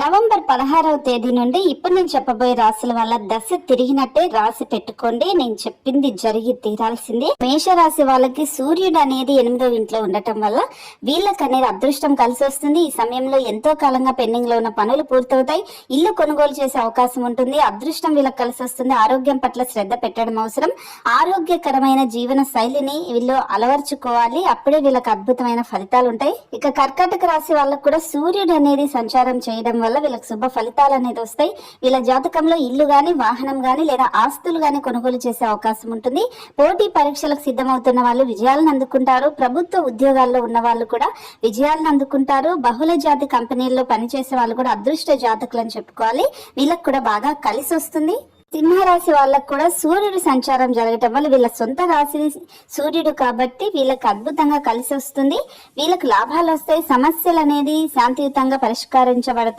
November పదహారవ తేదీ నుండి ఇప్పుడు నేను చెప్పబోయే రాశుల వల్ల దశ తిరిగినట్టే రాసి పెట్టుకోండి. నేను చెప్పింది జరిగి తీరాల్సిందే. మేషరాశి వాళ్ళకి సూర్యుడు అనేది ఎనిమిదో ఇంట్లో ఉండటం వల్ల వీళ్ళకి అనేది అదృష్టం కలిసి వస్తుంది. ఈ సమయంలో ఎంతో కాలంగా పెండింగ్లో ఉన్న పనులు పూర్తవుతాయి. ఇల్లు కొనుగోలు చేసే అవకాశం ఉంటుంది. అదృష్టం వీళ్ళకి కలిసి వస్తుంది. ఆరోగ్యం పట్ల శ్రద్ధ పెట్టడం అవసరం. ఆరోగ్యకరమైన జీవన శైలిని వీళ్ళు అలవర్చుకోవాలి. అప్పుడే వీళ్ళకి అద్భుతమైన ఫలితాలు ఉంటాయి. ఇక కర్కాటక రాశి వాళ్ళకు కూడా సూర్యుడు అనేది సంచారం చేయడం వల్ల వీళ్ళకి శుభ ఫలితాలు అనేది వస్తాయి. వీళ్ళ జాతకంలో ఇల్లు గాని వాహనం గాని లేదా ఆస్తులు గాని కొనుగోలు చేసే అవకాశం ఉంటుంది. పోటీ పరీక్షలకు సిద్ధమవుతున్న వాళ్ళు విజయాలను అందుకుంటారు. ప్రభుత్వ ఉద్యోగాల్లో ఉన్న వాళ్ళు కూడా విజయాలను అందుకుంటారు. బహుళ జాతి కంపెనీల్లో పనిచేసే వాళ్ళు కూడా అదృష్ట జాతకులు అని చెప్పుకోవాలి. వీళ్ళకి కూడా బాగా కలిసి వస్తుంది. సింహరాశి వాళ్ళకు కూడా సూర్యుడు సంచారం జరగటం వల్ల వీళ్ళ సొంత రాశి సూర్యుడు కాబట్టి వీళ్ళకి అద్భుతంగా కలిసి వస్తుంది. వీళ్ళకి లాభాలు వస్తాయి. సమస్యలు అనేది శాంతియుతంగా పరిష్కరించబడతాయి.